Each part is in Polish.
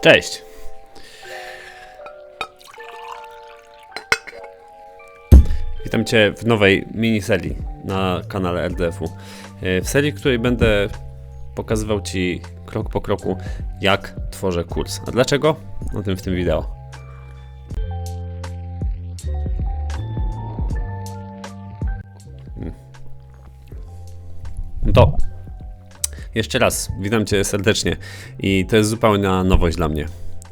Cześć! Witam Cię w nowej miniserii na kanale RDF-u. E, W serii, w której będę pokazywał Ci krok po kroku, jak tworzę kurs. A dlaczego? O tym w tym wideo. Jeszcze raz, witam Cię serdecznie i to jest zupełna nowość dla mnie.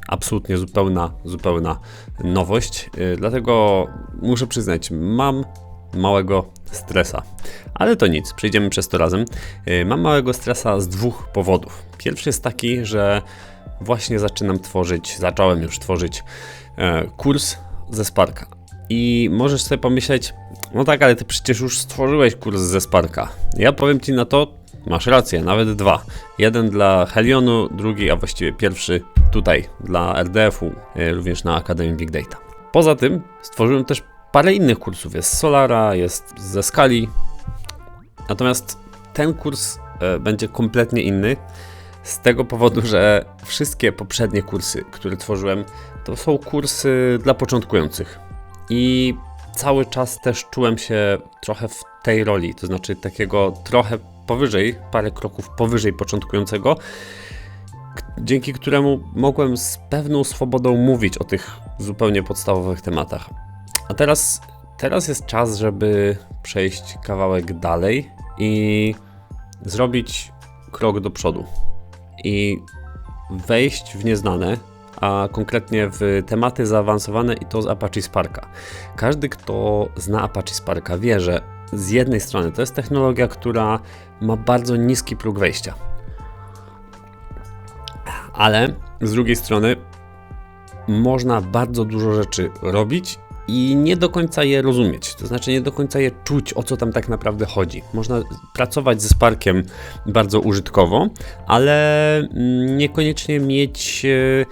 Absolutnie zupełna, zupełna nowość. Yy, Dlatego muszę przyznać, mam małego stresa. Ale to nic, przejdziemy przez to razem. Yy, Mam małego stresa z dwóch powodów. Pierwszy jest taki, że właśnie zaczynam tworzyć, zacząłem już tworzyć e, kurs ze Sparka. I możesz sobie pomyśleć, no tak, ale ty przecież już stworzyłeś kurs ze Sparka. Ja powiem ci na to, masz rację, nawet dwa. Jeden dla Helionu, drugi, a właściwie pierwszy tutaj dla RDF-u, e, również na Akademii Big Data. Poza tym stworzyłem też parę innych kursów. Jest Solara, jest ze Skali. Natomiast ten kurs e, będzie kompletnie inny. Z tego powodu, że wszystkie poprzednie kursy, które tworzyłem, to są kursy dla początkujących. I cały czas też czułem się trochę w tej roli, to znaczy takiego trochę powyżej, parę kroków powyżej początkującego, dzięki któremu mogłem z pewną swobodą mówić o tych zupełnie podstawowych tematach. A teraz, teraz jest czas, żeby przejść kawałek dalej i zrobić krok do przodu i wejść w nieznane, a konkretnie w tematy zaawansowane i to z Apache Sparka. Każdy, kto zna Apache Sparka, wie, że z jednej strony to jest technologia, która ma bardzo niski próg wejścia, ale z drugiej strony można bardzo dużo rzeczy robić i nie do końca je rozumieć, to znaczy nie do końca je czuć, o co tam tak naprawdę chodzi. Można pracować ze Sparkiem bardzo użytkowo, ale mm, niekoniecznie mieć e,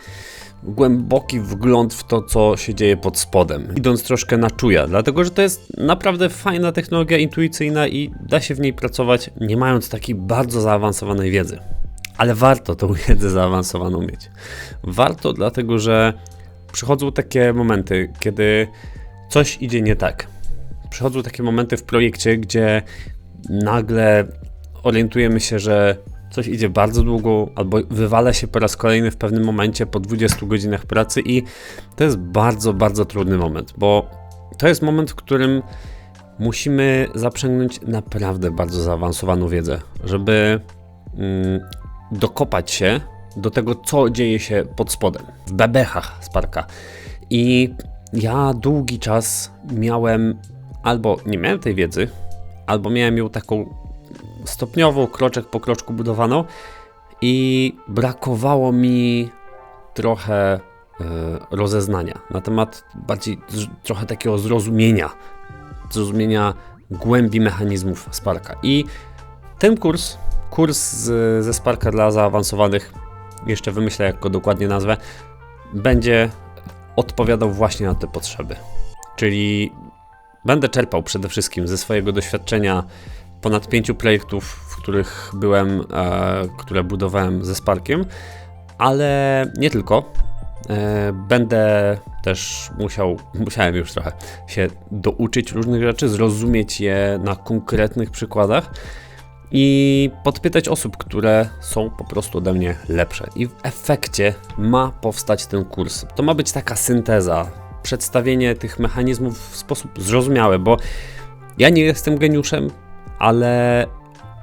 głęboki wgląd w to, co się dzieje pod spodem, idąc troszkę na czuja, dlatego że to jest naprawdę fajna technologia intuicyjna i da się w niej pracować, nie mając takiej bardzo zaawansowanej wiedzy. Ale warto tą wiedzę zaawansowaną mieć. Warto, dlatego że przychodzą takie momenty, kiedy coś idzie nie tak. Przychodzą takie momenty w projekcie, gdzie nagle orientujemy się, że coś idzie bardzo długo, albo wywala się po raz kolejny w pewnym momencie po 20 godzinach pracy, i to jest bardzo, bardzo trudny moment, bo to jest moment, w którym musimy zaprzęgnąć naprawdę bardzo zaawansowaną wiedzę, żeby mm, dokopać się do tego, co dzieje się pod spodem, w bebechach Sparka. I ja długi czas miałem albo nie miałem tej wiedzy, albo miałem ją taką stopniowo, kroczek po kroczku budowaną i brakowało mi trochę e, rozeznania na temat bardziej trochę takiego zrozumienia, zrozumienia głębi mechanizmów Sparka. I ten kurs, kurs ze Sparka dla zaawansowanych, jeszcze wymyślę jak go dokładnie nazwę, będzie odpowiadał właśnie na te potrzeby. Czyli będę czerpał przede wszystkim ze swojego doświadczenia ponad pięciu projektów, w których byłem, e, które budowałem ze Sparkiem, ale nie tylko. E, będę też musiał, musiałem już trochę się douczyć różnych rzeczy, zrozumieć je na konkretnych przykładach i podpytać osób, które są po prostu ode mnie lepsze. I w efekcie ma powstać ten kurs. To ma być taka synteza, przedstawienie tych mechanizmów w sposób zrozumiały, bo ja nie jestem geniuszem, ale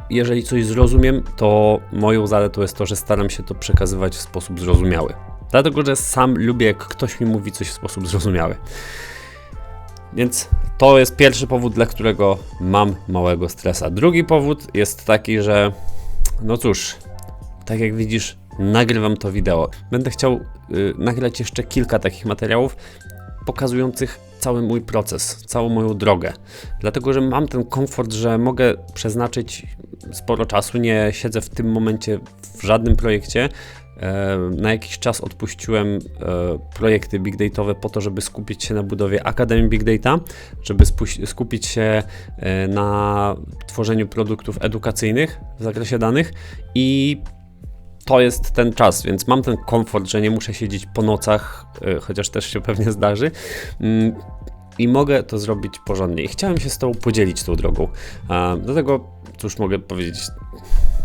jeżeli coś zrozumiem, to moją zaletą jest to, że staram się to przekazywać w sposób zrozumiały. Dlatego, że sam lubię, jak ktoś mi mówi coś w sposób zrozumiały. Więc to jest pierwszy powód, dla którego mam małego stresa. Drugi powód jest taki, że no cóż, tak jak widzisz, nagrywam to wideo. Będę chciał y, nagrać jeszcze kilka takich materiałów pokazujących cały mój proces, całą moją drogę. Dlatego, że mam ten komfort, że mogę przeznaczyć sporo czasu, nie siedzę w tym momencie w żadnym projekcie. E, Na jakiś czas odpuściłem e, projekty big dataowe po to, żeby skupić się na budowie Akademii Big Data, żeby skupić się e, na tworzeniu produktów edukacyjnych w zakresie danych i to jest ten czas, więc mam ten komfort, że nie muszę siedzieć po nocach, y, chociaż też się pewnie zdarzy. Mm, I mogę to zrobić porządnie. I chciałem się z Tobą podzielić tą drogą. Dlatego, cóż mogę powiedzieć,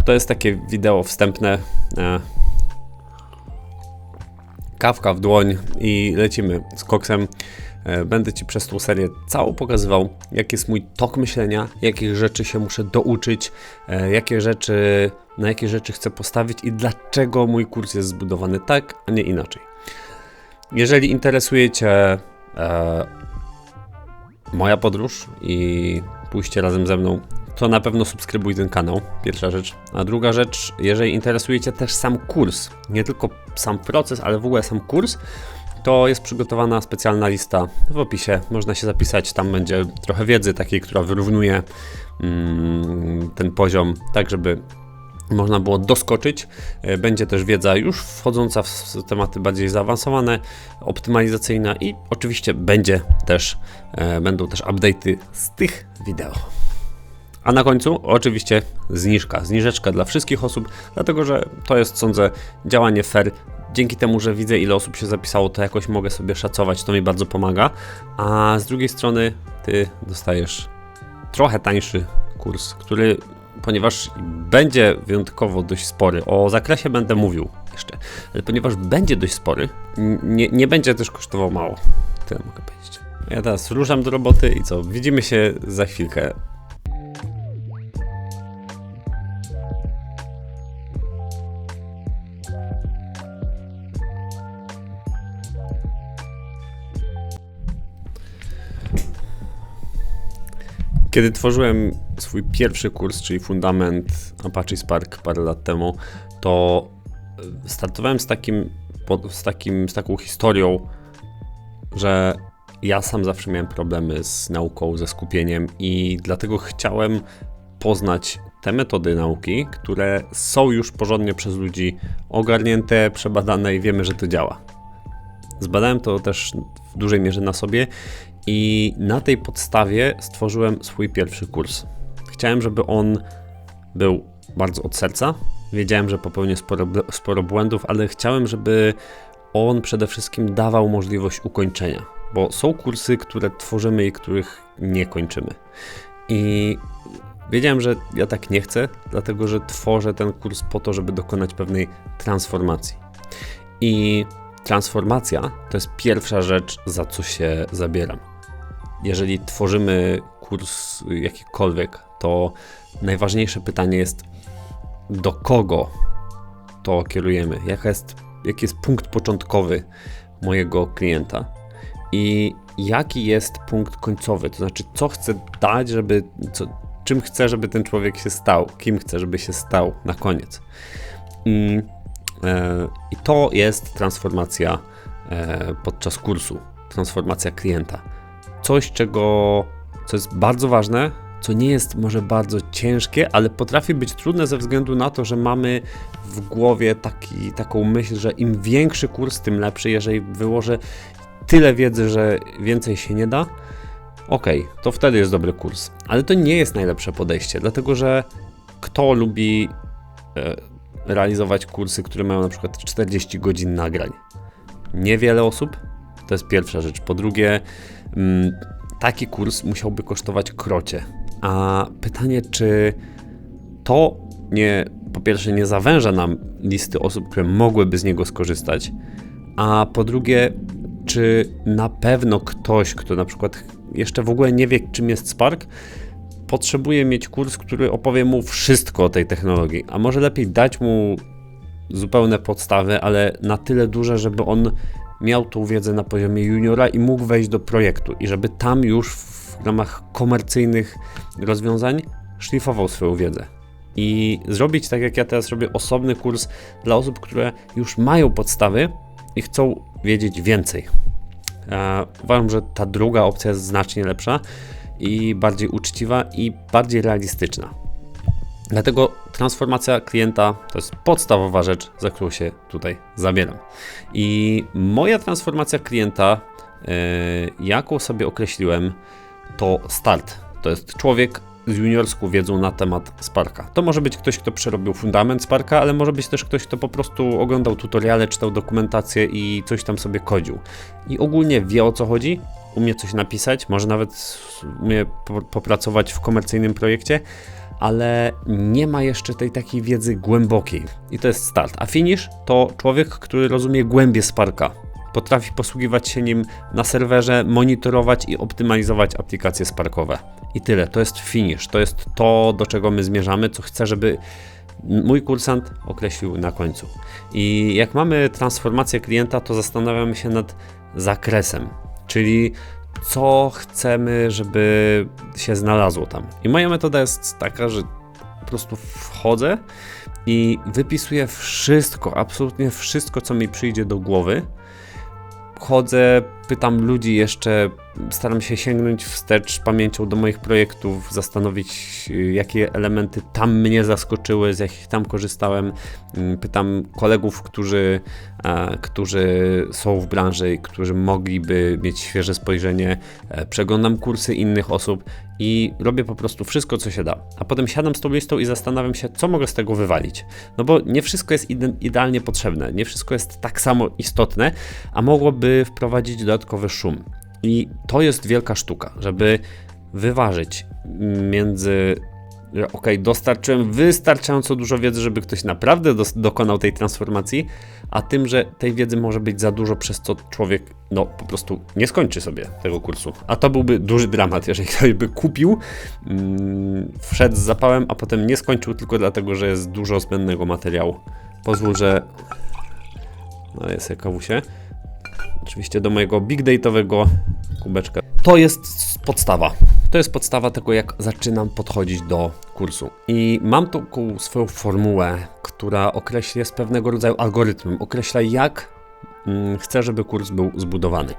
to jest takie wideo wstępne. e, Kawka w dłoń i lecimy z koksem. E, Będę Ci przez tą serię całą pokazywał, jaki jest mój tok myślenia, jakich rzeczy się muszę douczyć, e, jakie rzeczy, na jakie rzeczy chcę postawić i dlaczego mój kurs jest zbudowany tak, a nie inaczej. Jeżeli interesuje Cię e, moja podróż i pójście razem ze mną, to na pewno subskrybuj ten kanał, pierwsza rzecz. A druga rzecz, jeżeli interesuje Cię też sam kurs, nie tylko sam proces, ale w ogóle sam kurs, to jest przygotowana specjalna lista w opisie. Można się zapisać, tam będzie trochę wiedzy takiej, która wyrównuje mm, ten poziom, tak żeby można było doskoczyć. E, Będzie też wiedza już wchodząca w tematy bardziej zaawansowane, optymalizacyjna i oczywiście będzie też, e, będą też update'y z tych wideo. A na końcu oczywiście zniżka, zniżeczka dla wszystkich osób, dlatego że to jest sądzę działanie fair. Dzięki temu, że widzę ile osób się zapisało, to jakoś mogę sobie szacować, to mi bardzo pomaga. A z drugiej strony ty dostajesz trochę tańszy kurs, który ponieważ będzie wyjątkowo dość spory, o zakresie będę mówił jeszcze, ale ponieważ będzie dość spory, nie, nie będzie też kosztował mało. Tyle mogę powiedzieć. Ja teraz ruszam do roboty i co? Widzimy się za chwilkę. Kiedy tworzyłem swój pierwszy kurs, czyli Fundament Apache Spark parę lat temu, to e, startowałem z takim, z takim, z taką historią, że ja sam zawsze miałem problemy z nauką, ze skupieniem i dlatego chciałem poznać te metody nauki, które są już porządnie przez ludzi ogarnięte, przebadane i wiemy, że to działa. Zbadałem to też w dużej mierze na sobie i na tej podstawie stworzyłem swój pierwszy kurs. Chciałem, żeby on był bardzo od serca. Wiedziałem, że popełnię sporo, sporo błędów, ale chciałem, żeby on przede wszystkim dawał możliwość ukończenia, bo są kursy, które tworzymy i których nie kończymy. I wiedziałem, że ja tak nie chcę, dlatego że tworzę ten kurs po to, żeby dokonać pewnej transformacji. I transformacja to jest pierwsza rzecz, za co się zabieram. Jeżeli tworzymy kurs jakikolwiek, to najważniejsze pytanie jest, do kogo to kierujemy? Jaka jest, jaki jest punkt początkowy mojego klienta? I jaki jest punkt końcowy? To znaczy, co chcę dać, żeby. Co, czym chcę, żeby ten człowiek się stał? Kim chcę, żeby się stał na koniec? I, e, i to jest transformacja e, podczas kursu, transformacja klienta. Coś, czego, co jest bardzo ważne, co nie jest może bardzo ciężkie, ale potrafi być trudne ze względu na to, że mamy w głowie taki, taką myśl, że im większy kurs, tym lepszy. Jeżeli wyłożę tyle wiedzy, że więcej się nie da, okej, to wtedy jest dobry kurs. Ale to nie jest najlepsze podejście, dlatego że kto lubi e, realizować kursy, które mają na przykład 40 godzin nagrań? Niewiele osób. To jest pierwsza rzecz. Po drugie, taki kurs musiałby kosztować krocie. A pytanie, czy to nie, po pierwsze, nie zawęża nam listy osób, które mogłyby z niego skorzystać, a po drugie, czy na pewno ktoś, kto na przykład jeszcze w ogóle nie wie, czym jest Spark, potrzebuje mieć kurs, który opowie mu wszystko o tej technologii, a może lepiej dać mu zupełne podstawy, ale na tyle duże, żeby on miał tą wiedzę na poziomie juniora i mógł wejść do projektu i żeby tam już w ramach komercyjnych rozwiązań szlifował swoją wiedzę. I zrobić tak jak ja teraz robię osobny kurs dla osób, które już mają podstawy i chcą wiedzieć więcej. E, uważam, że ta druga opcja jest znacznie lepsza i bardziej uczciwa i bardziej realistyczna. Dlatego transformacja klienta to jest podstawowa rzecz, za którą się tutaj zabieram. I moja transformacja klienta, yy, jaką sobie określiłem, to start. To jest człowiek z juniorską wiedzą na temat Sparka. To może być ktoś, kto przerobił fundament Sparka, ale może być też ktoś, kto po prostu oglądał tutoriale, czytał dokumentację i coś tam sobie kodził. I ogólnie wie o co chodzi, umie coś napisać, może nawet umie popracować w komercyjnym projekcie, ale nie ma jeszcze tej takiej wiedzy głębokiej. I to jest start. A finish to człowiek, który rozumie głębie Sparka. Potrafi posługiwać się nim na serwerze, monitorować i optymalizować aplikacje Sparkowe. I tyle. To jest finish. To jest to, do czego my zmierzamy, co chcę, żeby mój kursant określił na końcu. I jak mamy transformację klienta, to zastanawiamy się nad zakresem, czyli co chcemy, żeby się znalazło tam. I moja metoda jest taka, że po prostu wchodzę i wypisuję wszystko, absolutnie wszystko, co mi przyjdzie do głowy. Chodzę, pytam ludzi jeszcze, staram się sięgnąć wstecz pamięcią do moich projektów, zastanowić, jakie elementy tam mnie zaskoczyły, z jakich tam korzystałem. Mm, pytam kolegów, którzy, którzy są w branży i którzy mogliby mieć świeże spojrzenie. E, przeglądam kursy innych osób i robię po prostu wszystko, co się da. A potem siadam z tą listą i zastanawiam się, co mogę z tego wywalić. No bo nie wszystko jest idealnie potrzebne, nie wszystko jest tak samo istotne, a mogłoby wprowadzić dodatkowy szum. I to jest wielka sztuka, żeby wyważyć między że ok, dostarczyłem wystarczająco dużo wiedzy, żeby ktoś naprawdę do, dokonał tej transformacji, a tym, że tej wiedzy może być za dużo, przez co człowiek no po prostu nie skończy sobie tego kursu. A to byłby duży dramat, jeżeli ktoś by kupił, mm, wszedł z zapałem, a potem nie skończył tylko dlatego, że jest dużo zbędnego materiału. Pozwól, że... No jest jak kawusie. Oczywiście do mojego big date'owego kubeczka. To jest podstawa. To jest podstawa tego, jak zaczynam podchodzić do kursu. I mam taką swoją formułę, która określa, jest pewnego rodzaju algorytmem, określa jak mm, chcę, żeby kurs był zbudowany.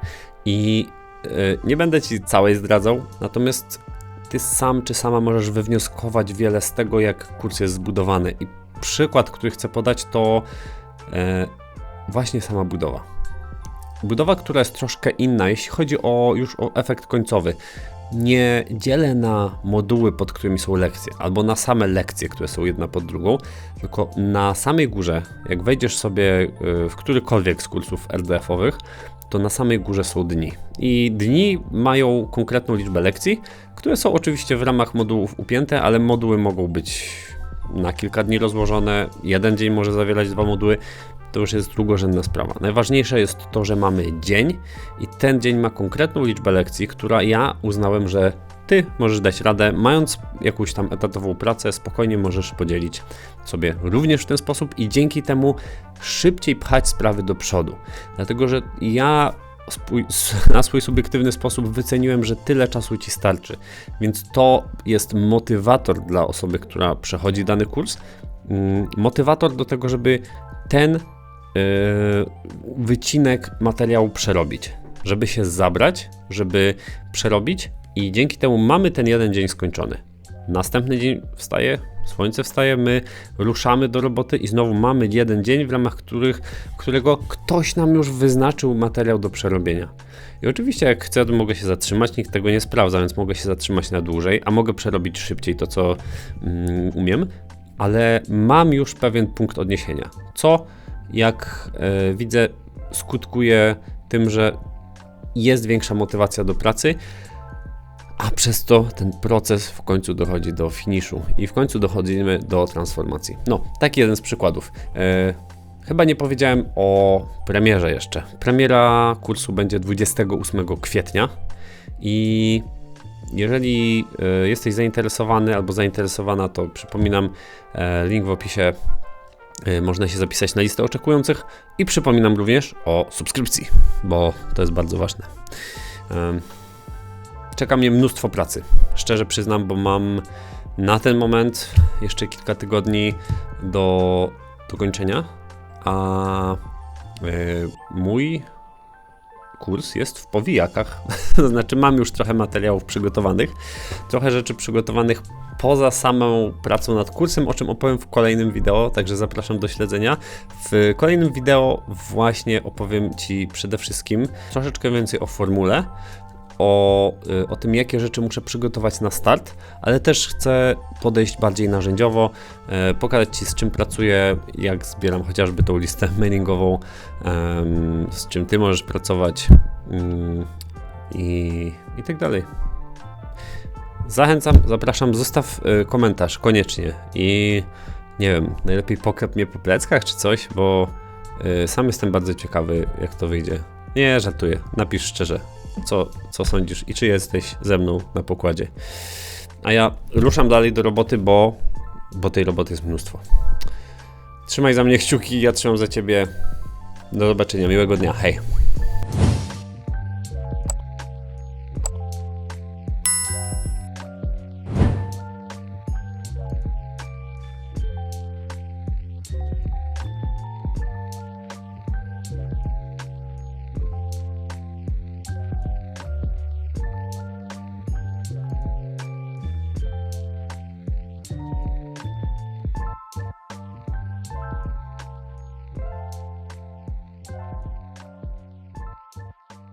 I yy, nie będę Ci całej zdradzał, natomiast Ty sam czy sama możesz wywnioskować wiele z tego, jak kurs jest zbudowany. I przykład, który chcę podać, to yy, właśnie sama budowa. Budowa, która jest troszkę inna, jeśli chodzi o już o efekt końcowy. Nie dzielę na moduły, pod którymi są lekcje, albo na same lekcje, które są jedna pod drugą, tylko na samej górze, jak wejdziesz sobie y, w którykolwiek z kursów RDF-owych, to na samej górze są dni. I dni mają konkretną liczbę lekcji, które są oczywiście w ramach modułów upięte, ale moduły mogą być na kilka dni rozłożone. Jeden dzień może zawierać dwa moduły, to już jest drugorzędna sprawa. Najważniejsze jest to, że mamy dzień i ten dzień ma konkretną liczbę lekcji, która ja uznałem, że ty możesz dać radę, mając jakąś tam etatową pracę, spokojnie możesz podzielić sobie również w ten sposób i dzięki temu szybciej pchać sprawy do przodu. Dlatego, że ja na swój subiektywny sposób wyceniłem, że tyle czasu ci starczy. Więc to jest motywator dla osoby, która przechodzi dany kurs. Mm, motywator do tego, żeby ten wycinek materiału przerobić, żeby się zabrać, żeby przerobić i dzięki temu mamy ten jeden dzień skończony. Następny dzień wstaje, słońce wstaje, my ruszamy do roboty i znowu mamy jeden dzień, w ramach których, którego ktoś nam już wyznaczył materiał do przerobienia. I oczywiście jak chcę, to mogę się zatrzymać, nikt tego nie sprawdza, więc mogę się zatrzymać na dłużej, a mogę przerobić szybciej to, co mm, umiem, ale mam już pewien punkt odniesienia. Co jak e, widzę, skutkuje tym, że jest większa motywacja do pracy, a przez to ten proces w końcu dochodzi do finiszu i w końcu dochodzimy do transformacji. No, taki jeden z przykładów. E, chyba nie powiedziałem o premierze jeszcze. Premiera kursu będzie 28 kwietnia i jeżeli e, jesteś zainteresowany albo zainteresowana, to przypominam link w opisie można się zapisać na listę oczekujących i przypominam również o subskrypcji, bo to jest bardzo ważne. Czeka mnie mnóstwo pracy, szczerze przyznam, bo mam na ten moment jeszcze kilka tygodni do dokończenia, a y, mój kurs jest w powijakach. to znaczy, mam już trochę materiałów przygotowanych, trochę rzeczy przygotowanych poza samą pracą nad kursem, o czym opowiem w kolejnym wideo, także zapraszam do śledzenia. W kolejnym wideo właśnie opowiem Ci przede wszystkim troszeczkę więcej o formule, o, y, o tym, jakie rzeczy muszę przygotować na start, ale też chcę podejść bardziej narzędziowo, e, pokazać Ci z czym pracuję, jak zbieram chociażby tą listę mailingową, z czym Ty możesz pracować mm, i, i tak dalej. Zachęcam, zapraszam, zostaw y, komentarz koniecznie i nie wiem, najlepiej pokrep mnie po pleckach czy coś, bo y, sam jestem bardzo ciekawy, jak to wyjdzie. Nie, żartuję. Napisz szczerze, co, co sądzisz i czy jesteś ze mną na pokładzie. A ja ruszam dalej do roboty, bo, bo tej roboty jest mnóstwo. Trzymaj za mnie kciuki, ja trzymam za ciebie. Do zobaczenia, miłego dnia, hej.